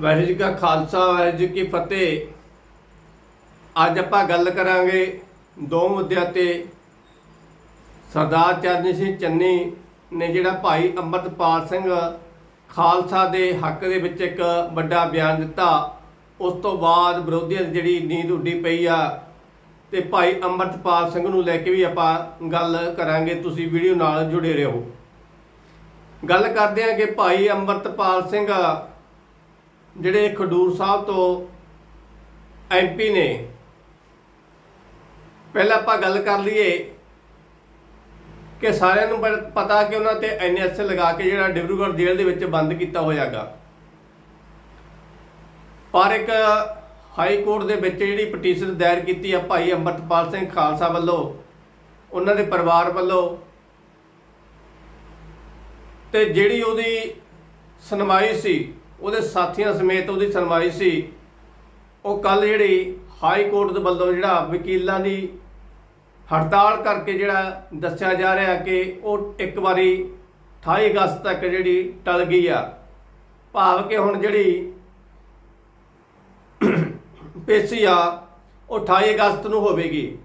ਵਾਹਿਗੁਰੂ ਜੀ ਕਾ ਖਾਲਸਾ, ਵਾਹਿਗੁਰੂ ਜੀ ਕੀ ਫਤਿਹ। ਅੱਜ ਆਪਾਂ ਗੱਲ ਕਰਾਂਗੇ ਦੋ ਮੁੱਦਿਆਂ ਤੇ। ਸਰਦਾਰ ਚਰਨਜੀਤ ਸਿੰਘ ਚੰਨੀ ਨੇ ਜਿਹੜਾ ਭਾਈ ਅੰਮ੍ਰਿਤਪਾਲ ਸਿੰਘ ਖਾਲਸਾ ਦੇ ਹੱਕ ਦੇ ਵਿੱਚ ਇੱਕ ਵੱਡਾ ਬਿਆਨ ਦਿੱਤਾ, ਉਸ ਤੋਂ ਬਾਅਦ ਵਿਰੋਧੀਆਂ ਦੀ ਜਿਹੜੀ ਨੀਂਦ ਉੱਡੀ ਪਈ ਆ, ਤੇ ਭਾਈ ਅੰਮ੍ਰਿਤਪਾਲ ਸਿੰਘ ਨੂੰ ਲੈ ਕੇ ਵੀ ਆਪਾਂ ਗੱਲ ਕਰਾਂਗੇ, ਤੁਸੀਂ ਵੀਡੀਓ ਨਾਲ ਜੁੜੇ ਰਹੋ। ਗੱਲ ਕਰਦੇ ਹਾਂ ਕਿ ਭਾਈ ਅੰਮ੍ਰਿਤਪਾਲ ਸਿੰਘ ਜਿਹੜੇ ਖਡੂਰ ਸਾਹਿਬ ਤੋਂ ਐਮਪੀ ਨੇ, ਪਹਿਲਾਂ ਆਪਾਂ ਗੱਲ ਕਰ ਲਈਏ ਕਿ ਸਾਰਿਆਂ ਨੂੰ ਪ- ਪਤਾ ਕਿ ਉਹਨਾਂ ਤੇ ਐਨਐਸ ਲਗਾ ਕੇ ਜਿਹੜਾ ਡਿਬਰੂਗੜ੍ਹ ਜੇਲ੍ਹ ਦੇ ਵਿੱਚ ਬੰਦ ਕੀਤਾ ਹੋਇਆਗਾ। ਪਰ ਇੱਕ ਹਾਈ ਕੋਰਟ ਦੇ ਵਿੱਚ ਜਿਹੜੀ ਪਟੀਸ਼ਨ ਦਾਇਰ ਕੀਤੀ ਆ ਭਾਈ ਅੰਮ੍ਰਿਤਪਾਲ ਸਿੰਘ ਖਾਲਸਾ ਵੱਲੋਂ, ਉਹਨਾਂ ਦੇ ਪਰਿਵਾਰ ਵੱਲੋਂ, ਤੇ ਜਿਹੜੀ ਉਹਦੀ ਸੁਣਵਾਈ ਸੀ ਉਹਦੇ ਸਾਥੀਆਂ ਸਮੇਤ ਉਹਦੀ ਸੁਣਵਾਈ ਸੀ। ਉਹ ਕੱਲ ਜਿਹੜੀ ਹਾਈ ਕੋਰਟ ਦੇ ਵੱਲੋਂ ਜਿਹੜਾ ਵਕੀਲਾਂ ਦੀ ਹੜਤਾਲ ਕਰਕੇ ਜਿਹੜਾ ਦੱਸਿਆ ਜਾ ਰਿਹਾ ਕਿ ਉਹ ਇੱਕ ਵਾਰੀ 28 ਅਗਸਤ ਤੱਕ ਜਿਹੜੀ ਟਲ ਗਈ ਆ। ਭਾਵ ਕਿ ਹੁਣ ਜਿਹੜੀ ਪੇਸ਼ੀ ਆ, ਉਹ 28 ਅਗਸਤ ਨੂੰ ਹੋਵੇਗੀ।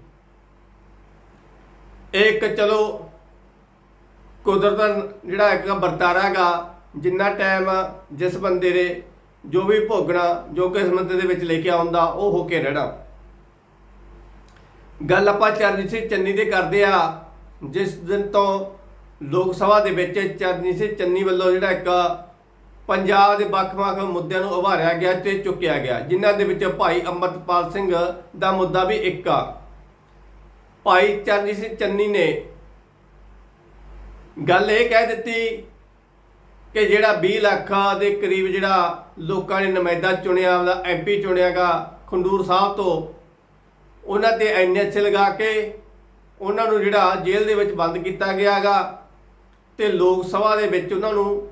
ਇੱਕ ਚਲੋ ਕੁਦਰਤ ਜਿਹੜਾ ਇੱਕ ਵਰਤਾਰਾ ਹੈਗਾ ਜਿੰਨਾ ਟਾਈਮ ਜਿਸ ਬੰਦੇ ਨੇ ਜੋ ਵੀ ਭੋਗਣਾ, ਜੋ ਕਿਸਮਤ ਦੇ ਵਿੱਚ ਲੈ ਕੇ ਆਉਂਦਾ, ਉਹ ਹੋ ਕੇ ਰਹਿਣਾ। ਗੱਲ ਆਪਾਂ ਚਰਨਜੀਤ ਸਿੰਘ ਚੰਨੀ ਦੇ ਕਰਦੇ ਆ, ਜਿਸ ਦਿਨ ਤੋਂ ਲੋਕ ਸਭਾ ਦੇ ਵਿੱਚ ਚਰਨਜੀਤ ਸਿੰਘ ਚੰਨੀ ਵੱਲੋਂ ਜਿਹੜਾ ਇੱਕ ਪੰਜਾਬ ਦੇ ਵੱਖ-ਵੱਖ ਮੁੱਦਿਆਂ ਨੂੰ ਉਭਾਰਿਆ ਗਿਆ ਤੇ ਚੁੱਕਿਆ ਗਿਆ, ਜਿਨ੍ਹਾਂ ਦੇ ਵਿੱਚ ਭਾਈ ਅੰਮ੍ਰਿਤਪਾਲ ਸਿੰਘ ਦਾ ਮੁੱਦਾ ਵੀ ਇੱਕ ਆ। ਭਾਈ ਚਰਨਜੀਤ ਸਿੰਘ ਚੰਨੀ ਨੇ ਗੱਲ ਇਹ ਕਹਿ ਦਿੱਤੀ ਕਿ ਜਿਹੜਾ 20 ਲੱਖ ਦੇ ਕਰੀਬ ਜਿਹੜਾ ਲੋਕਾਂ ਨੇ ਨੁਮਾਇੰਦਾ ਚੁਣਿਆ ਉਹਦਾ ਐਮਪੀ ਚੁਣਿਆਗਾ ਖੰਡੂਰ ਸਾਹਿਬ ਤੋਂ। ਉਹਨਾਂ ਤੇ ਐਨਐਚ ਲਗਾ ਕੇ ਉਹਨਾਂ ਨੂੰ ਜਿਹੜਾ ਜੇਲ੍ਹ ਦੇ ਵਿੱਚ ਬੰਦ ਕੀਤਾ ਗਿਆਗਾ ਤੇ ਲੋਕ ਸਭਾ ਦੇ ਵਿੱਚ ਉਹਨਾਂ ਨੂੰ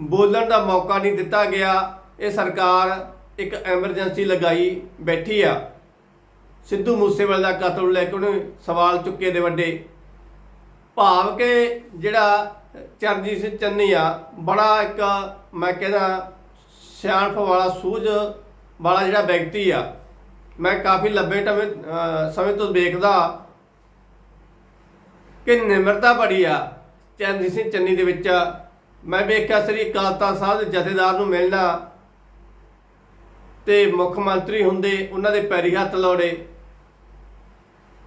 ਬੋਲਣ ਦਾ ਮੌਕਾ ਨਹੀਂ ਦਿੱਤਾ ਗਿਆ। ਇਹ ਸਰਕਾਰ ਇੱਕ ਐਮਰਜੈਂਸੀ ਲਗਾਈ ਬੈਠੀ ਆ। ਸਿੱਧੂ ਮੂਸੇਵਾਲੇ ਦਾ ਕਤਲ ਨੂੰ ਲੈ ਕੇ ਉਹਨੇ ਸਵਾਲ ਚੁੱਕੇ ਦੇ ਵੱਡੇ। ਭਾਵ ਕਿ ਜਿਹੜਾ ਚਰਨਜੀਤ ਸਿੰਘ ਚੰਨੀ ਆ ਬੜਾ ਇੱਕ ਮੈਂ ਕਹਿੰਦਾ ਸਿਆਣਪ ਵਾਲਾ ਸੂਝ ਵਾਲਾ ਜਿਹੜਾ ਵਿਅਕਤੀ ਆ, ਮੈਂ ਕਾਫੀ ਲੰਬੇ ਟਵੇਂ ਸਮੇਂ ਤੋਂ ਵੇਖਦਾ ਕਿ ਨਿਮਰਤਾ ਬੜੀ ਆ ਚਰਨਜੀਤ ਸਿੰਘ ਚੰਨੀ ਦੇ ਵਿੱਚ। ਮੈਂ ਵੇਖਿਆ ਸ੍ਰੀ ਅਕਾਲ ਤਖਤ ਸਾਹਿਬ ਦੇ ਜਥੇਦਾਰ ਨੂੰ ਮਿਲਣਾ ਤੇ ਮੁੱਖ ਮੰਤਰੀ ਹੁੰਦੇ ਉਹਨਾਂ ਦੇ ਪੈਰੀ ਹੱਥ ਲਾਉਣੇ।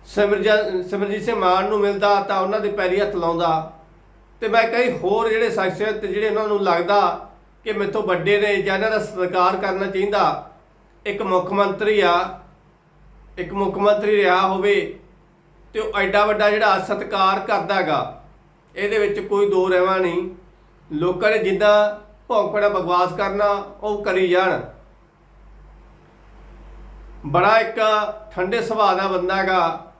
ਸਿਮਰਜਨ, ਸਿਮਰਜੀਤ ਸਿੰਘ ਮਾਨ ਨੂੰ ਮਿਲਦਾ ਤਾਂ ਉਹਨਾਂ ਦੇ ਪੈਰੀ ਹੱਥ ਲਾਉਂਦਾ। ਤੇ ਮੈਂ ਕਈ ਹੋਰ ਜਿਹੜੇ ਸ਼ਖਸੀਅਤ ਜਿਹੜੇ ਉਹਨਾਂ ਨੂੰ ਲੱਗਦਾ ਕਿ ਮੇਥੋਂ ਵੱਡੇ ਨੇ ਜਾਂ ਇਹਨਾਂ ਦਾ ਸਤਿਕਾਰ ਕਰਨਾ ਚਾਹੀਦਾ, ਇੱਕ ਮੁੱਖ ਮੰਤਰੀ ਆ, ਇੱਕ ਮੁੱਖ ਮੰਤਰੀ ਰਿਹਾ ਹੋਵੇ ਤੇ ਉਹ ਐਡਾ ਵੱਡਾ ਜਿਹੜਾ ਸਤਿਕਾਰ ਕਰਦਾਗਾ ਇਹਦੇ ਵਿੱਚ ਕੋਈ ਦੋ ਰਹਿਵਾ ਨਹੀਂ। ਲੋਕਾਂ ਨੇ ਜਿੱਦਾਂ ਭੌਂਕਣਾ ਬਕਵਾਸ ਕਰਨਾ, ਉਹ ਕਰੀ ਜਾਣ। ਬੜਾ ਇੱਕ ਠੰਡੇ ਸੁਭਾਅ ਦਾ ਬੰਦਾ ਹੈਗਾ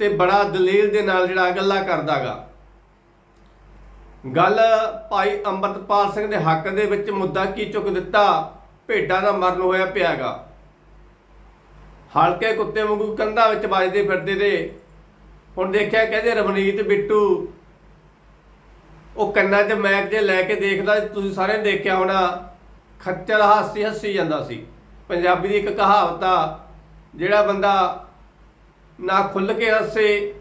ਤੇ ਬੜਾ ਦਲੀਲ ਦੇ ਨਾਲ ਜਿਹੜਾ ਗੱਲਾਂ ਕਰਦਾਗਾ ਗੱਲ ਭਾਈ ਅੰਮ੍ਰਿਤਪਾਲ ਸਿੰਘ ਦੇ ਹੱਕ ਦੇ ਵਿੱਚ ਮੁੱਦਾ ਕੀ ਚੁੱਕ ਦਿੱਤਾ? ਭੇਡਾਂ ਦਾ ਮਰਨ ਹੋਇਆ ਪਿਆਗਾ। ਹਲਕੇ ਕੁੱਤੇ ਵਾਂਗੂ ਕੰਧਾਂ ਵਿੱਚ ਵੱਜਦੇ ਫਿਰਦੇ ਤੇ ਹੁਣ ਦੇਖਿਆ ਕਹਿੰਦੇ ਰਵਨੀਤ ਬਿੱਟੂ। ਉਹ ਕੰਨਾਂ 'ਚ ਮੈਕ ਜੇ ਲੈ ਕੇ ਦੇਖਦਾ ਤੁਸੀਂ ਸਾਰਿਆਂ ਨੇ ਦੇਖਿਆ ਹੋਣਾ ਖੱਚਰ ਹਾਸੀ ਹੱਸੀ ਜਾਂਦਾ ਸੀ। ਪੰਜਾਬੀ ਦੀ ਇੱਕ ਕਹਾਵਤ ਆ, ਜਿਹੜਾ ਬੰਦਾ ਨਾ ਖੁੱਲ ਕੇ ਹੱਸੇ,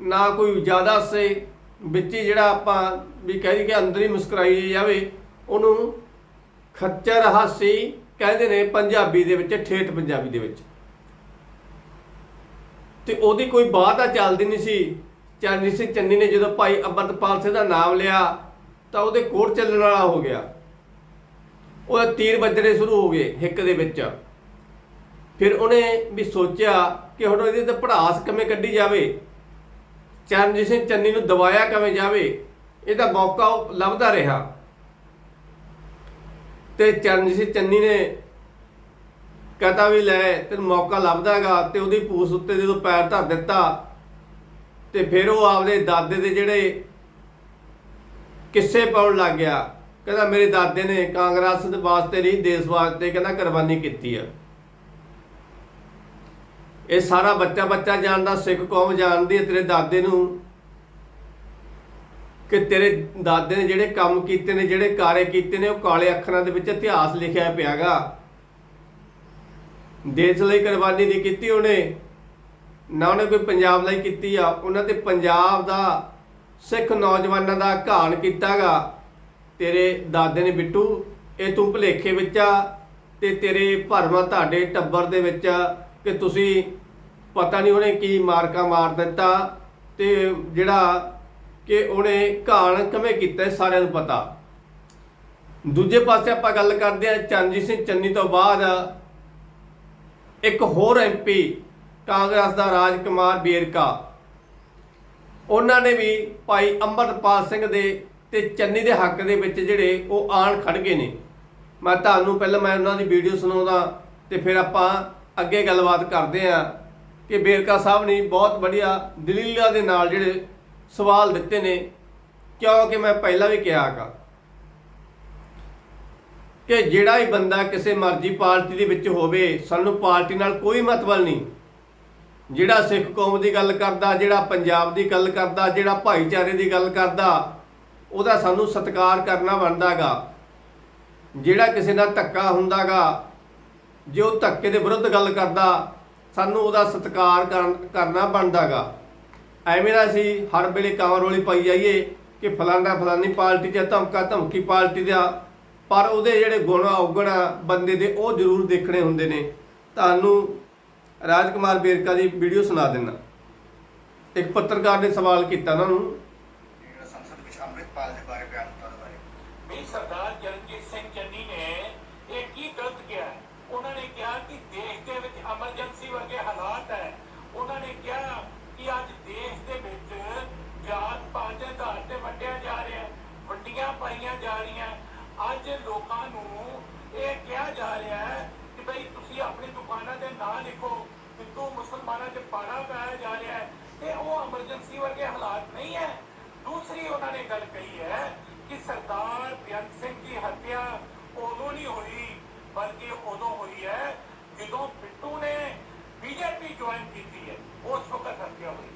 ਨਾ ਕੋਈ ਜ਼ਿਆਦਾ ਹੱਸੇ ਵਿੱਚ ਹੀ ਜਿਹੜਾ ਆਪਾਂ ਵੀ ਕਹਿ ਦਈਏ ਕਿ ਅੰਦਰ ਹੀ ਮੁਸਕਰਾਈ ਜਾਵੇ ਉਹਨੂੰ ਖੱਚਰ ਹਾਸੀ ਕਹਿੰਦੇ ਨੇ ਪੰਜਾਬੀ ਦੇ ਵਿੱਚ, ਠੇਠ ਪੰਜਾਬੀ ਦੇ ਵਿੱਚ। ਤੇ ਉਹਦੀ ਕੋਈ ਬਾਤ ਆ ਚੱਲਦੀ ਨਹੀਂ ਸੀ। ਚਰਨਜੀਤ ਸਿੰਘ ਚੰਨੀ ਨੇ ਜਦੋਂ ਭਾਈ ਅੰਮ੍ਰਿਤਪਾਲ ਸਿੰਘ ਦਾ ਨਾਮ ਲਿਆ, ਤਾਂ ਉਹਦੇ ਕੋਟ ਚੱਲਣ ਵਾਲਾ ਹੋ ਗਿਆ। ਉਹਦੇ ਤੀਰ ਵੱਜਣੇ ਸ਼ੁਰੂ ਹੋ ਗਏ ਹਿੱਕ ਦੇ ਵਿੱਚ। ਫਿਰ ਉਹਨੇ ਵੀ ਸੋਚਿਆ ਕਿ ਹੁਣ ਇਹਦੇ ਤੇ ਪੜਾਸ ਕਿਵੇਂ ਕੱਢੀ ਜਾਵੇ? ਚਰਨਜੀਤ ਸਿੰਘ ਚੰਨੀ ਨੂੰ ਦਬਾਇਆ ਕਿਵੇਂ ਜਾਵੇ ਇਹਦਾ ਮੌਕਾ ਉਹ ਲੱਭਦਾ ਰਿਹਾ। ਤੇ ਚਰਨਜੀਤ ਸਿੰਘ ਚੰਨੀ ਨੇ ਕਹਤਾ ਵੀ ਲੈ, ਤੈਨੂੰ ਮੌਕਾ ਲੱਭਦਾਗਾ ਤੇ ਉਹਦੀ ਪੂਸ ਉੱਤੇ ਜਦੋਂ ਪੈਰ ਧਰ ਦਿੱਤਾ। ਤੇ ਫਿਰ ਉਹ ਆਪਦੇ ਦਾਦੇ ਦੇ ਜਿਹੜੇ ਕਿੱਸੇ ਪਾਉਣ ਲੱਗ ਗਿਆ। ਕਹਿੰਦਾ, ਮੇਰੇ ਦਾਦੇ ਨੇ ਕਾਂਗਰਸ ਦੇ ਵਾਸਤੇ ਨਹੀਂ, ਦੇਸ਼ ਵਾਸਤੇ ਕਹਿੰਦਾ ਕੁਰਬਾਨੀ ਕੀਤੀ ਆ। ਇਹ ਸਾਰਾ ਬੱਚਾ ਬੱਚਾ ਜਾਣਦਾ ਸਿੱਖ ਕੌਮ ਜਾਣਦੀ ਹੈ ਤੇਰੇ ਦਾਦੇ ਨੂੰ ਕਿ ਤੇਰੇ ਦਾਦੇ ਨੇ ਜਿਹੜੇ ਕੰਮ ਕੀਤੇ ਨੇ, ਜਿਹੜੇ ਕਾਰੇ ਕੀਤੇ ਨੇ, ਉਹ ਕਾਲੇ ਅੱਖਰਾਂ ਦੇ ਵਿੱਚ ਇਤਿਹਾਸ ਲਿਖਿਆ ਪਿਆਗਾ। ਦੇਸ਼ ਲਈ ਕੁਰਬਾਨੀ ਨਹੀਂ ਕੀਤੀ ਉਹਨੇ, ਨਾ ਉਹਨੇ ਕੋਈ ਪੰਜਾਬ ਲਈ ਕੀਤੀ ਆ, ਉਹਨਾਂ ਤੇ ਪੰਜਾਬ ਦਾ ਸਿੱਖ ਨੌਜਵਾਨਾਂ ਦਾ ਘਾਣ ਕੀਤਾਗਾ। ਤੇਰੇ ਦਾਦੇ ਨੇ ਬਿੱਟੂ, ਇਹ ਤੂੰ ਭੁਲੇਖੇ ਵਿੱਚ ਆ ਤੇ ਤੇਰੇ ਭਰਮਾਂ ਤੁਹਾਡੇ ਟੱਬਰ ਦੇ ਵਿੱਚ ਕਿ ਤੁਸੀਂ ਪਤਾ ਨਹੀਂ ਉਹਨੇ ਕੀ ਮਾਰਕਾ ਮਾਰ ਦਿੱਤਾ ਤੇ ਜਿਹੜਾ ਕਿ ਉਹਨੇ ਘਾਣ ਕਿਵੇਂ ਕੀਤਾ ਸਾਰਿਆਂ ਨੂੰ ਪਤਾ। ਦੂਜੇ ਪਾਸੇ ਆਪਾਂ ਗੱਲ ਕਰਦੇ ਹਾਂ ਚਰਨਜੀਤ ਸਿੰਘ ਚੰਨੀ ਤੋਂ ਬਾਅਦ ਇੱਕ ਹੋਰ ਐਮਪੀ ਕਾਂਗਰਸ ਦਾ ਰਾਜਕੁਮਾਰ ਬੇਰਕਾ। ਉਹਨਾਂ ਨੇ ਵੀ ਭਾਈ ਅੰਮ੍ਰਿਤਪਾਲ ਸਿੰਘ ਦੇ ਤੇ ਚੰਨੀ ਦੇ ਹੱਕ ਦੇ ਵਿੱਚ ਜਿਹੜੇ ਉਹ ਆਣ ਖੜ ਗਏ ਨੇ। ਮੈਂ ਤੁਹਾਨੂੰ ਪਹਿਲਾਂ ਮੈਂ ਉਹਨਾਂ ਦੀ ਵੀਡੀਓ ਸੁਣਾਉਂਦਾ ਤੇ ਫਿਰ ਆਪਾਂ ਅੱਗੇ ਗੱਲਬਾਤ ਕਰਦੇ ਆ ਕਿ ਬੇਰਕਾ ਸਾਹਿਬ ਨੇ ਬਹੁਤ ਵਧੀਆ ਦਲੀਲਾਂ ਦੇ ਨਾਲ ਜਿਹੜੇ ਸਵਾਲ ਦਿੱਤੇ ਨੇ, ਕਿਉਂਕਿ ਮੈਂ ਪਹਿਲਾਂ ਵੀ ਕਿਹਾ ਹੈਗਾ ਕਿ ਜਿਹੜਾ ਹੀ ਬੰਦਾ ਕਿਸੇ ਮਰਜ਼ੀ ਪਾਰਟੀ ਦੇ ਵਿੱਚ ਹੋਵੇ, ਸਾਨੂੰ ਪਾਰਟੀ ਨਾਲ ਕੋਈ ਮਤਲਬ ਨਹੀਂ। ਜਿਹੜਾ ਸਿੱਖ ਕੌਮ ਦੀ ਗੱਲ ਕਰਦਾ, ਜਿਹੜਾ ਪੰਜਾਬ ਦੀ ਗੱਲ ਕਰਦਾ, ਜਿਹੜਾ ਭਾਈਚਾਰੇ ਦੀ ਗੱਲ ਕਰਦਾ, ਉਹਦਾ ਸਾਨੂੰ ਸਤਿਕਾਰ ਕਰਨਾ ਬਣਦਾਗਾ ਜਿਹੜਾ ਕਿਸੇ ਨਾਲ ਧੱਕਾ ਹੁੰਦਾਗਾ ਜੇ ਉਹ ਧੱਕੇ ਦੇ ਵਿਰੁੱਧ ਗੱਲ ਕਰਦਾ, ਸਾਨੂੰ ਉਹਦਾ ਸਤਿਕਾਰ ਕਰਨ- ਕਰਨਾ ਬਣਦਾਗਾ। ਐਵੇਂ ਨਾ ਅਸੀਂ ਹਰ ਵੇਲੇ ਕਾਂਵਰ ਰੋਲੀ ਪਾਈ ਜਾਈਏ ਕਿ ਫਲਾਣਾ ਫਲਾਨੀ ਪਾਰਟੀ 'ਚ ਧਮਕਾ, ਧਮਕੀ ਪਾਰਟੀ ਦਾ, ਪਰ ਉਹਦੇ ਜਿਹੜੇ ਗੁਣ ਔਗਣ ਆ ਬੰਦੇ ਦੇ, ਉਹ ਜ਼ਰੂਰ ਦੇਖਣੇ ਹੁੰਦੇ ਨੇ। ਤੁਹਾਨੂੰ ਰਾਜਕੁਮਾਰ ਬੇਰਕਾ ਦੀ ਵੀਡੀਓ ਸੁਣਾ ਦਿੰਦਾ। ਇੱਕ ਪੱਤਰਕਾਰ ਨੇ ਸਵਾਲ ਕੀਤਾ ਉਹਨਾਂ ਨੂੰ ਜਿਹੜਾ ਸੰਸਦ ਵਿੱਚ ਅੰਮ੍ਰਿਤਪਾਲ ਦੇ ਬਾਰੇ ਬਿਆਨ ਦਿੱਤਾ ਉਹਦੇ ਬਾਰੇ ਵੀ ਸਰਦਾਰ ਜਗਜੀਤ ਸਿੰਘ ਚੰਨੀ ਨੇ ਇਹ ਕੀ ਗਲਤ ਕਿਹਾ ਹੈ? ਉਹਨਾਂ ਨੇ ਕਿਹਾ ਕਿ ਦੇਸ਼ ਦੇ ਵਿੱਚ ਐਮਰਜੈਂਸੀ ਵਰਗੇ ਹਾਲਾਤ ਹੈ ਉਹਨਾਂ ਨੇ ਕਿਹਾ ਕਿ ਅੱਜ ਦੇਸ਼ ਦੇ ਵਿੱਚ ਜਾਤ ਪਾਤ ਦੇ ਆਧਾਰ ਤੇ ਵੰਡਿਆ ਜਾ ਰਿਹਾ ਹੈ ਵੰਡੀਆਂ ਪਾਈਆਂ ਜਾ ਰਹੀਆਂ ਅੱਜ ਲੋਕਾਂ ਨੂੰ ਇਹ ਕਿਹਾ ਜਾ ਰਿਹਾ ਹੈ ਕਿ ਭਈ ਤੁਸੀਂ ਆਪਣੀ ਦੁਕਾਨਾਂ ਦੇ ਨਾਂ ਲਿਖੋ ਕਿ ਤੂੰ ਮੁਸਲਮਾਨਾਂ 'ਚ ਪਾੜਾ ਪਾਇਆ ਜਾ ਰਿਹਾ ਹੈ ਤੇ ਉਹ ਐਮਰਜੈਂਸੀ ਵਰਗੇ ਹਾਲਾਤ ਨਹੀਂ ਹੈ ਦੂਸਰੀ ਉਹਨਾਂ ਨੇ ਗੱਲ ਕਹੀ ਹੈ ਕਿ ਸਰਦਾਰ ਬੇਅੰਤ ਸਿੰਘ ਦੀ ਹੱਤਿਆ ਉਦੋਂ ਨਹੀਂ ਹੋਈ ਬਲਕਿ ਉਦੋਂ ਹੋਈ ਹੈ ਜਦੋਂ ਬਿੱਟੂ ਨੇ ਬੀਜੇਪੀ ਜੁਆਇਨ ਕੀਤੀ ਹੈ ਉਸ ਵਕਤ ਹੱਤਿਆ ਹੋਈ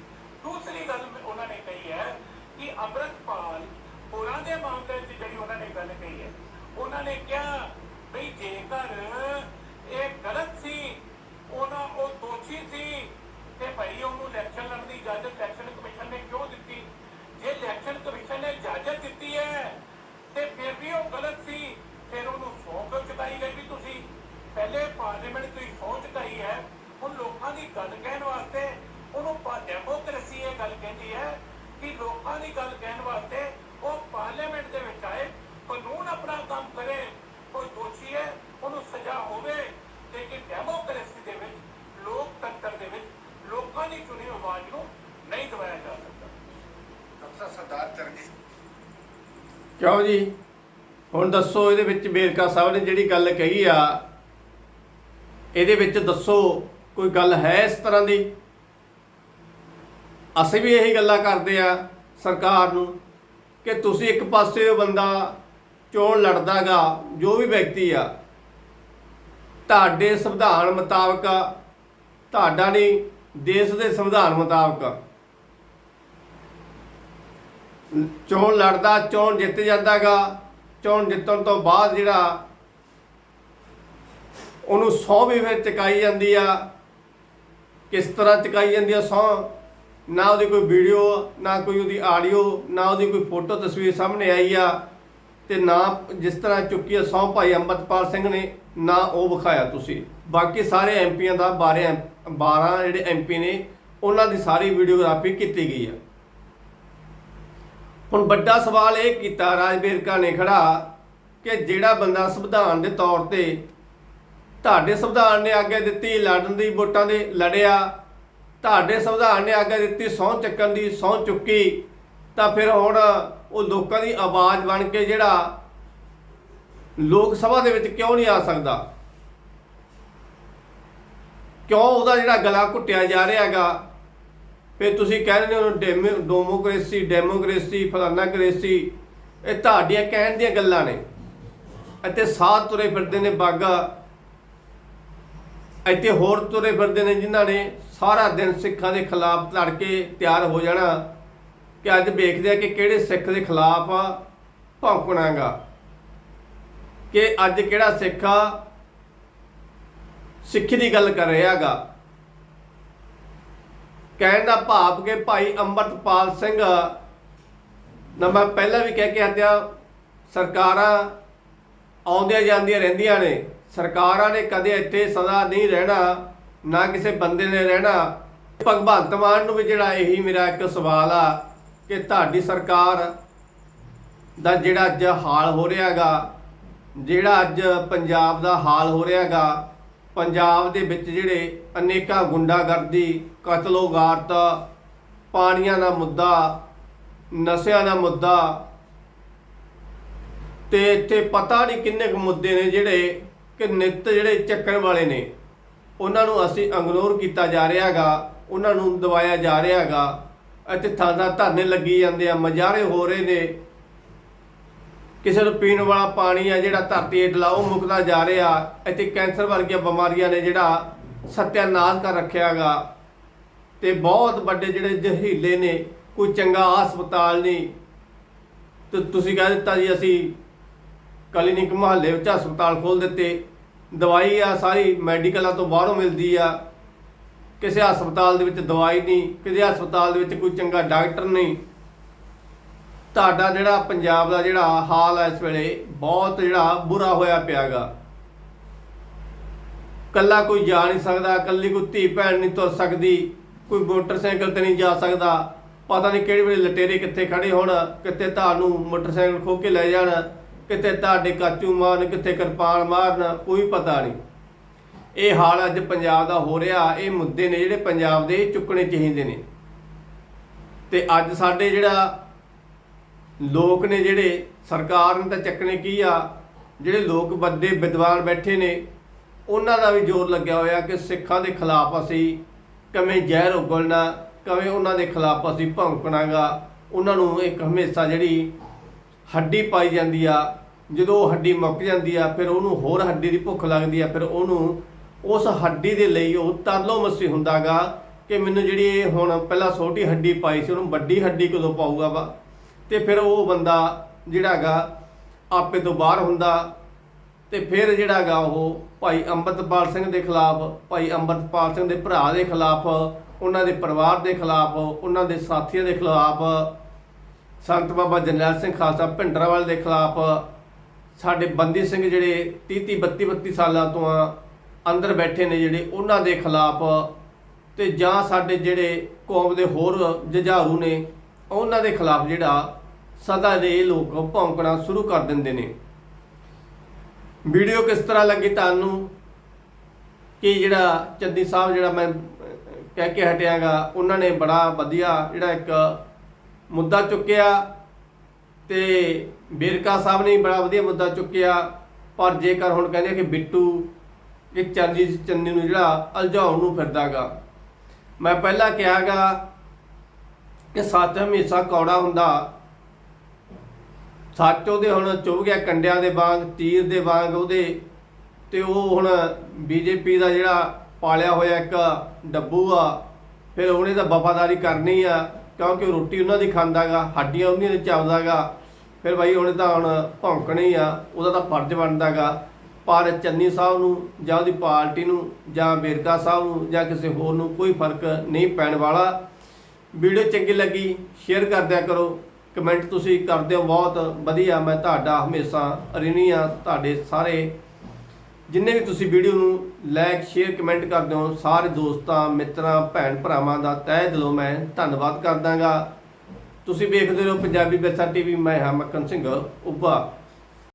ਦੂਸਰੀ ਗੱਲ ਮੈਂ- ਉਹਨਾਂ ਨੇ ਕਹੀ ਹੈ ਕਿ ਅੰਮ੍ਰਿਤਪਾਲ ਹੋਰਾਂ ਦੇ ਮਾਮਲੇ 'ਚ ਜਿਹੜੀ ਉਹਨਾਂ ਨੇ ਗੱਲ ਕਹੀ ਹੈ ਉਹਨਾਂ ਨੇ ਕਿਹਾ ਵੀ ਜੇਕਰ ਇਹ ਗਲਤ ਸੀ ਉਹਨਾਂ ਉਹ ਦੋਸ਼ੀ ਸੀ ਤੇ ਭਾਈ ਉਹਨੂੰ ਇਲੈਕਸ਼ਨ ਲੜਨ ਦੀ ਇਜਾਜ਼ਤ ਇਲੈਕਸ਼ਨ ਕਮਿਸ਼ਨ ਨੇ ਕਿਉਂ ਦਿੱਤੀ ਜੇ ਇਲੈਕਸ਼ਨ ਕਮਿਸ਼ਨ ਨੇ ਇਜਾਜ਼ਤ ਦਿੱਤੀ ਹੈ ਤੇ ਫਿਰ ਵੀ ਉਹ ਗਲਤ ਸੀ ਫਿਰ ਉਹਨੂੰ ਸੌਂ ਕਿਉਂ ਚੁਕਾਈ ਗਈ ਵੀ ਤੁਸੀਂ ਪਹਿਲੇ ਪਾਰਲੀਮੈਂਟ ਤੁਸੀਂ ਸਹੁੰ ਚੁਕਾਈ ਹੈ ਹੁਣ ਲੋਕਾਂ ਦੀ ਗੱਲ ਕਹਿਣ ਵਾਸਤੇ ਉਹਨੂੰ ਡੈਮੋਕ੍ਰੇਸੀ ਇਹ ਗੱਲ ਕਹਿੰਦੀ ਹੈ ਕਿ ਲੋਕਾਂ ਦੀ ਗੱਲ ਕਹਿਣ ਵਾਸਤੇ ਉਹ ਪਾਰਲੀਮੈਂਟ ਦੇ ਵਿੱਚ ਆਏ ਕਾਨੂੰਨ ਆਪਣਾ ਕੰਮ ਕਰੇ ਕੋਈ ਦੋਸ਼ੀ ਹੈ ਉਹਨੂੰ ਸਜ਼ਾ ਹੋਵੇ ਲੇਕਿਨ ਡੈਮੋਕ੍ਰੇਸੀ ਦੇ ਵਿੱਚ ਲੋਕਤੰਤਰ ਦੇ ਵਿੱਚ ਲੋਕਾਂ ਦੀ ਚੁਣੀ ਆਵਾਜ਼ ਨੂੰ ਨਹੀਂ ਦਬਾਇਆ ਜਾ ਸਕਦਾ ਡਾਕਟਰ ਸਰਦਾਰ ਚਰਨਜੀਤ ਕਿਉਂ ਜੀ? ਹੁਣ ਦੱਸੋ ਇਹਦੇ ਵਿੱਚ ਬੇਰਕਾ ਸਾਹਿਬ ਨੇ ਜਿਹੜੀ ਗੱਲ ਕਹੀ ਆ, ਇਹਦੇ ਵਿੱਚ ਦੱਸੋ ਕੋਈ ਗੱਲ ਹੈ ਇਸ ਤਰ੍ਹਾਂ ਦੀ? ਅਸੀਂ ਵੀ ਇਹੀ ਗੱਲਾਂ ਕਰਦੇ ਆ ਸਰਕਾਰ ਨੂੰ ਕਿ ਤੁਸੀਂ ਇੱਕ ਪਾਸੇ ਉਹ ਬੰਦਾ ਚੋਣ ਲੜਦਾਗਾ, ਜੋ ਵੀ ਵਿਅਕਤੀ ਆ, ਤੁਹਾਡੇ ਸੰਵਿਧਾਨ ਮੁਤਾਬਕ ਤੁਹਾਡਾ ਨਹੀਂ, ਦੇਸ਼ ਦੇ ਸੰਵਿਧਾਨ ਮੁਤਾਬਕ ਚੋਣ ਲੜਦਾ, ਚੋਣ ਜਿੱਤ ਜਾਂਦਾਗਾ। ਚੋਣ ਜਿੱਤਣ ਤੋਂ ਬਾਅਦ ਜਿਹੜਾ ਉਹਨੂੰ ਸਹੁੰ ਵੀ ਫਿਰ ਚਕਾਈ ਜਾਂਦੀ ਆ। ਕਿਸ ਤਰ੍ਹਾਂ ਚੁਕਾਈ ਜਾਂਦੀ ਆ ਸਹੁੰ ਨਾ ਉਹਦੀ ਕੋਈ ਵੀਡੀਓ, ਨਾ ਕੋਈ ਉਹਦੀ ਆਡੀਓ, ਨਾ ਉਹਦੀ ਕੋਈ ਫੋਟੋ ਤਸਵੀਰ ਸਾਹਮਣੇ ਆਈ ਆ। ਤੇ ਨਾ ਜਿਸ ਤਰ੍ਹਾਂ ਚੁੱਕੀ ਆ ਸਹੁੰ ਭਾਈ ਅੰਮ੍ਰਿਤਪਾਲ ਸਿੰਘ ਨੇ, ਨਾ ਉਹ ਵਿਖਾਇਆ ਤੁਸੀਂ। ਬਾਕੀ ਸਾਰੇ ਐਮਪੀਆਂ ਦਾ 12 ਐਮ- 12 ਜਿਹੜੇ ਐਮਪੀ ਨੇ, ਉਹਨਾਂ ਦੀ ਸਾਰੀ ਵੀਡੀਓਗ੍ਰਾਫੀ ਕੀਤੀ ਗਈ ਆ। ਹੁਣ ਵੱਡਾ ਸਵਾਲ ਇਹ ਕੀਤਾ ਰਾਜਵੀਰਕਾ ਨੇ ਖੜਾ ਕਿ ਜਿਹੜਾ ਬੰਦਾ ਸੰਵਿਧਾਨ ਦੇ ਤੌਰ ਤੇ ਤੁਹਾਡੇ ਸੰਵਿਧਾਨ ਨੇ ਆਗਿਆ ਦਿੱਤੀ, ਲੜਨ ਦੀ ਵੋਟਾਂ ਦੇ ਲੜਿਆ, ਤੁਹਾਡੇ ਸੰਵਿਧਾਨ ਨੇ ਆਗਿਆ ਦਿੱਤੀ, ਸਹੁੰ ਚੱਕਣ ਦੀ, ਸਹੁੰ ਚੁੱਕੀ, ਤਾਂ ਫਿਰ ਹੁਣ ਉਹ ਲੋਕਾਂ ਦੀ ਆਵਾਜ਼ ਬਣ ਕੇ ਜਿਹੜਾ ਲੋਕ ਸਭਾ ਦੇ ਵਿੱਚ ਕਿਉਂ ਨਹੀਂ ਆ ਸਕਦਾ? ਕਿਉਂ ਉਹਦਾ ਜਿਹੜਾ ਗਲਾ ਘੁੱਟਿਆ ਜਾ ਰਿਹਾ ਹੈਗਾ? ਫਿਰ ਤੁਸੀਂ ਕਹਿ ਰਹੇ ਹੋ ਡੈਮੋ, ਡੈਮੋਕ੍ਰੇਸੀ ਡੈਮੋਕ੍ਰੇਸੀ, ਫਲਾਨਾ ਕ੍ਰੇਸੀ, ਇਹ ਤੁਹਾਡੀਆਂ ਕਹਿਣ ਦੀਆਂ ਗੱਲਾਂ ਨੇ। ਇੱਥੇ ਸਾਧ ਤੁਰੇ ਫਿਰਦੇ ਨੇ ਬਾਗਾ। ਇੱਥੇ ਹੋਰ ਤੁਰੇ ਫਿਰਦੇ ਨੇ ਜਿਨ੍ਹਾਂ ਨੇ ਸਾਰਾ ਦਿਨ ਸਿੱਖਾਂ ਦੇ ਖਿਲਾਫ ਲੜ ਕੇ ਤਿਆਰ ਹੋ ਜਾਣਾ। ਕਿ ਅੱਜ ਵੇਖਦੇ ਆ ਕਿ ਕਿਹੜੇ ਸਿੱਖ ਦੇ ਖਿਲਾਫ ਭੌਂਕਣਾਗਾ। ਕਿ ਅੱਜ ਕਿਹੜਾ ਸਿੱਖ ਆ, ਸਿੱਖੀ ਦੀ ਗੱਲ ਕਰ ਰਿਹਾਗਾ। ਕਹਿਣ ਦਾ ਭਾਵ ਕਿ ਭਾਈ ਅੰਮ੍ਰਿਤਪਾਲ ਸਿੰਘ, ਨਾ ਮੈਂ ਪਹਿਲਾਂ ਵੀ ਕਹਿ ਕੇ ਹਟਿਆ, ਸਰਕਾਰਾਂ ਆਉਂਦੀਆਂ ਜਾਂਦੀਆਂ ਰਹਿੰਦੀਆਂ ਨੇ। ਸਰਕਾਰਾਂ ਨੇ ਕਦੇ ਇੱਥੇ ਸਦਾ ਨਹੀਂ ਰਹਿਣਾ, ਨਾ ਕਿਸੇ ਬੰਦੇ ਨੇ ਰਹਿਣਾ। ਭਗਵੰਤ ਮਾਨ ਨੂੰ ਵੀ ਜਿਹੜਾ ਇਹੀ ਮੇਰਾ ਇੱਕ ਸਵਾਲ ਆ ਕਿ ਤੁਹਾਡੀ ਸਰਕਾਰ ਦਾ ਜਿਹੜਾ ਅੱਜ ਹਾਲ ਹੋ ਰਿਹਾਗਾ, ਜਿਹੜਾ ਅੱਜ ਪੰਜਾਬ ਦਾ ਹਾਲ ਹੋ ਰਿਹਾਗਾ ਪੰਜਾਬ ਦੇ ਵਿੱਚ ਜਿਹੜੇ ਅਨੇਕਾਂ ਗੁੰਡਾਗਰਦੀ ਕਤਲੋ ਗਾਰਤ ਪਾਣੀਆਂ ਦਾ ਮੁੱਦਾ, ਨਸ਼ਿਆਂ ਦਾ ਮੁੱਦਾ ਤੇ ਇੱਥੇ ਪਤਾ ਨਹੀਂ ਕਿੰਨੇ ਕੁ ਮੁੱਦੇ ਨੇ ਜਿਹੜੇ ਕਿ ਨਿੱਤ ਜਿਹੜੇ ਚੱਕਣ ਵਾਲੇ ਨੇ। ਉਹਨਾਂ ਨੂੰ ਅਸੀਂ ਇਗਨੋਰ ਕੀਤਾ ਜਾ ਰਿਹਾਗਾ ਉਹਨਾਂ ਨੂੰ ਦਬਾਇਆ ਜਾ ਰਿਹਾਗਾ ਇੱਥੇ ਥਾਂ ਥਾਂ ਧਰਨੇ ਲੱਗੀ ਜਾਂਦੇ ਆ, ਮਜਾਰੇ ਹੋ ਰਹੇ ਨੇ। ਕਿਸੇ ਨੂੰ ਪੀਣ ਵਾਲਾ ਪਾਣੀ ਆ ਜਿਹੜਾ ਧਰਤੀ ਹੇਠਲਾ ਉਹ ਮੁੱਕਦਾ ਜਾ ਰਿਹਾ। ਇੱਥੇ ਕੈਂਸਰ ਵਰਗੀਆਂ ਬਿਮਾਰੀਆਂ ਨੇ ਜਿਹੜਾ ਸਤਿਆਨਾਸ਼ ਕਰ ਰੱਖਿਆਗਾ ਤੇ ਬਹੁਤ ਵੱਡੇ ਜਿਹੜੇ ਜ਼ਹੀਲੇ ਨੇ, ਕੋਈ ਚੰਗਾ ਹਸਪਤਾਲ ਨਹੀਂ। ਤੇ ਤੁਸੀਂ ਕਹਿ ਦਿੱਤਾ ਜੀ, ਅਸੀਂ ਕਲੀਨਿਕ ਮੁਹੱਲੇ ਵਿੱਚ ਹਸਪਤਾਲ ਖੋਲ ਦਿੱਤੇ। ਦਵਾਈ ਆ ਸਾਰੀ, ਮੈਡੀਕਲਾਂ ਤੋਂ ਬਾਹਰੋਂ ਮਿਲਦੀ ਆ। ਕਿਸੇ ਹਸਪਤਾਲ ਦੇ ਵਿੱਚ ਦਵਾਈ ਨਹੀਂ, ਕਿਸੇ ਹਸਪਤਾਲ ਦੇ ਵਿੱਚ ਕੋਈ ਚੰਗਾ ਡਾਕਟਰ ਨਹੀਂ। ਤੁਹਾਡਾ ਜਿਹੜਾ ਪੰਜਾਬ ਦਾ ਜਿਹੜਾ ਹਾਲ ਹੈ ਇਸ ਵੇਲੇ, ਬਹੁਤ ਜਿਹੜਾ ਬੁਰਾ ਹੋਇਆ ਪਿਆਗਾ। ਕੱਲਾ ਕੋਈ ਜਾ ਨਹੀਂ ਸਕਦਾ, ਕੱਲੀ ਕੋਈ ਧੀ ਭੈਣ ਨਹੀਂ ਤੁਰ ਸਕਦੀ, ਕੋਈ ਮੋਟਰਸਾਈਕਲ ਤੇ ਨਹੀਂ ਜਾ ਸਕਦਾ। ਪਤਾ ਨਹੀਂ ਕਿਹੜੇ ਵੇਲੇ ਲਟੇਰੇ ਕਿੱਥੇ ਖੜੇ ਹੋਣ, ਕਿੱਥੇ ਤੁਹਾਨੂੰ ਮੋਟਰਸਾਈਕਲ ਖੋ ਕੇ ਲੈ ਜਾਣ, ਕਿੱਥੇ ਤੁਹਾਡੇ ਕਾਚੂ ਮਾਰਨ, ਕਿੱਥੇ ਕਿਰਪਾਨ ਮਾਰਨ, ਕੋਈ ਪਤਾ ਨਹੀਂ। ਇਹ ਹਾਲ ਅੱਜ ਪੰਜਾਬ ਦਾ ਹੋ ਰਿਹਾ, ਇਹ ਮੁੱਦੇ ਨੇ ਜਿਹੜੇ ਪੰਜਾਬ ਦੇ ਚੁੱਕਣੇ ਚਾਹੀਦੇ ਨੇ। ਤੇ ਅੱਜ ਸਾਡੇ ਜਿਹੜਾ ਲੋਕ ਨੇ ਜਿਹੜੇ ਸਰਕਾਰ ਨੇ ਤਾਂ ਚੱਕਣੇ ਕੀ ਆ, ਜਿਹੜੇ ਲੋਕ ਵੱਡੇ ਵਿਦਵਾਨ ਬੈਠੇ ਨੇ, ਉਹਨਾਂ ਦਾ ਵੀ ਜ਼ੋਰ ਲੱਗਿਆ ਹੋਇਆ ਕਿ ਸਿੱਖਾਂ ਦੇ ਖਿਲਾਫ ਅਸੀਂ ਕਿਵੇਂ ਜ਼ਹਿਰ ਉਗਲਣਾ, ਕਿਵੇਂ ਉਹਨਾਂ ਦੇ ਖਿਲਾਫ ਅਸੀਂ ਭੌਂਕਣਾਗਾ ਉਹਨਾਂ ਨੂੰ ਇੱਕ ਹਮੇਸ਼ਾ ਜਿਹੜੀ ਹੱਡੀ ਪਾਈ ਜਾਂਦੀ ਆ, ਜਦੋਂ ਉਹ ਹੱਡੀ ਮੁੱਕ ਜਾਂਦੀ ਆ, ਫਿਰ ਉਹਨੂੰ ਹੋਰ ਹੱਡੀ ਦੀ ਭੁੱਖ ਲੱਗਦੀ ਆ, ਫਿਰ ਉਹਨੂੰ ਉਸ ਹੱਡੀ ਦੇ ਲਈ ਉਹ ਤਰਲੋ ਮਸੀ ਹੁੰਦਾਗਾ ਕਿ ਮੈਨੂੰ ਜਿਹੜੀ ਇਹ ਹੁਣ ਪਹਿਲਾਂ ਛੋਟੀ ਹੱਡੀ ਪਾਈ ਸੀ, ਉਹਨੂੰ ਵੱਡੀ ਹੱਡੀ ਕਦੋਂ ਪਾਊਗਾ ਵਾ? ਤੇ ਫਿਰ ਉਹ ਬੰਦਾ ਜਿਹੜਾ ਹੈਗਾ ਆਪੇ ਤੋਂ ਬਾਹਰ ਹੁੰਦਾ ਤੇ ਫਿਰ ਜਿਹੜਾ ਜਿਹੜਾਗਾ ਉਹ ਭਾਈ ਅੰਮ੍ਰਿਤਪਾਲ ਸਿੰਘ ਦੇ ਖਿਲਾਫ ਭਾਈ ਅੰਮ੍ਰਿਤਪਾਲ ਸਿੰਘ ਦੇ ਭਰਾ ਦੇ ਖਿਲਾਫ ਉਹਨਾਂ ਦੇ ਪਰਿਵਾਰ ਦੇ ਖਿਲਾਫ ਉਹਨਾਂ ਦੇ ਸਾਥੀਆਂ ਦੇ ਖਿਲਾਫ ਸੰਤ ਬਾਬਾ ਜਰਨੈਲ ਸਿੰਘ ਖਾਲਸਾ ਭਿੰਡਰਾਵਾਲ ਦੇ ਖਿਲਾਫ ਸਾਡੇ ਬੰਦੀ ਸਿੰਘ ਜਿਹੜੇ 30 30 32 32 ਸਾਲਾਂ ਤੋਂ ਆ, ਅੰਦਰ ਬੈਠੇ ਨੇ ਜਿਹੜੇ ਉਹਨਾਂ ਦੇ ਖਿਲਾਫ ਤੇ ਜਾਂ ਸਾਡੇ ਜਿਹੜੇ ਕੌਮ ਦੇ ਹੋਰ ਜੁਝਾਰੂ ਨੇ ਉਹਨਾਂ ਦੇ ਖਿਲਾਫ ਜਿਹੜਾ ਸਦਾ ਦੇ ਇਹ ਲੋਕ ਭੌਂਕਣਾ ਸ਼ੁਰੂ ਕਰ ਦਿੰਦੇ ਨੇ। ਵੀਡੀਓ ਕਿਸ ਤਰ੍ਹਾਂ ਲੱਗੀ ਤੁਹਾਨੂੰ? ਕਿ ਜਿਹੜਾ ਚੰਦੀ ਸਾਹਿਬ ਜਿਹੜਾ ਮੈਂ ਕਹਿ ਕੇ ਹਟਿਆਗਾ, ਉਹਨਾਂ ਨੇ ਬੜਾ ਵਧੀਆ ਜਿਹੜਾ ਇੱਕ ਮੁੱਦਾ ਚੁੱਕਿਆ ਤੇ ਬੇਰਕਾ ਸਾਹਿਬ ਨੇ ਬੜਾ ਵਧੀਆ ਮੁੱਦਾ ਚੁੱਕਿਆ। ਪਰ ਜੇਕਰ ਹੁਣ ਕਹਿੰਦੇ ਕਿ ਬਿੱਟੂ, ਕਿ ਚੰਦੀ ਚੰਨੀ ਨੂੰ ਜਿਹੜਾ ਅਲਝਾਉਣ ਨੂੰ ਫਿਰਦਾਗਾ, ਮੈਂ ਪਹਿਲਾਂ ਕਿਹਾਗਾ ਕਿ ਸੱਚ ਹਮੇਸ਼ਾ ਕੌੜਾ ਹੁੰਦਾ। ਸੱਚ ਉਹਦੇ ਹੁਣ ਚੁੱਭ ਗਿਆ ਕੰਡਿਆਂ ਦੇ ਵਾਂਗ ਤੀਰ ਦੇ ਵਾਂਗ ਉਹਦੇ ਤੇ ਉਹ ਹੁਣ ਬੀਜੇਪੀ ਦਾ ਜਿਹੜਾ ਪਾਲਿਆ ਹੋਇਆ ਇੱਕ ਡੱਬੂ ਆ, ਫਿਰ ਉਹਨੇ ਤਾਂ ਵਫਾਦਾਰੀ ਕਰਨੀ ਆ, ਕਿਉਂਕਿ ਉਹ ਰੋਟੀ ਉਹਨਾਂ ਦੀ ਖਾਂਦਾਗਾ ਹੱਡੀਆਂ ਉਹਨੀਆਂ ਦੇ ਚੱਲਦਾਗਾ ਫਿਰ ਬਾਈ ਉਹਨੇ ਤਾਂ ਹੁਣ ਭੌਂਕਣੀ ਆ, ਉਹਦਾ ਤਾਂ ਫਰਜ਼ ਬਣਦਾਗਾ ਪਰ ਚੰਨੀ ਸਾਹਿਬ ਨੂੰ ਜਾਂ ਉਹਦੀ ਪਾਰਟੀ ਨੂੰ ਜਾਂ ਬੇਰਕਾ ਸਾਹਿਬ ਨੂੰ ਜਾਂ ਕਿਸੇ ਹੋਰ ਨੂੰ ਕੋਈ ਫ਼ਰਕ ਨਹੀਂ ਪੈਣ ਵਾਲਾ। ਵੀਡੀਓ ਚੰਗੀ ਲੱਗੀ ਸ਼ੇਅਰ ਕਰ ਦਿਆ ਕਰੋ। ਕਮੈਂਟ ਤੁਸੀਂ ਕਰਦੇ ਹੋ, ਬਹੁਤ ਵਧੀਆ। ਮੈਂ ਤੁਹਾਡਾ ਹਮੇਸ਼ਾ ਰਿਣੀ ਆ ਤੁਹਾਡੇ ਸਾਰੇ ਜਿੰਨੇ ਵੀ ਤੁਸੀਂ ਵੀਡੀਓ ਨੂੰ ਲਾਈਕ ਸ਼ੇਅਰ ਕਮੈਂਟ ਕਰਦੇ ਹੋ, ਸਾਰੇ ਦੋਸਤਾਂ, ਮਿੱਤਰਾਂ, ਭੈਣ ਭਰਾਵਾਂ ਦਾ ਤਹਿ ਦਿਲੋਂ ਮੈਂ ਧੰਨਵਾਦ ਕਰਦਾਗਾ। ਤੁਸੀਂ ਵੇਖਦੇ ਰਹੋ ਪੰਜਾਬੀ ਵਿਰਸਾ ਟੀਵੀ, ਮੈਂ ਹਾਂ ਮੱਕਨ ਸਿੰਘ ਉੱਭਾ।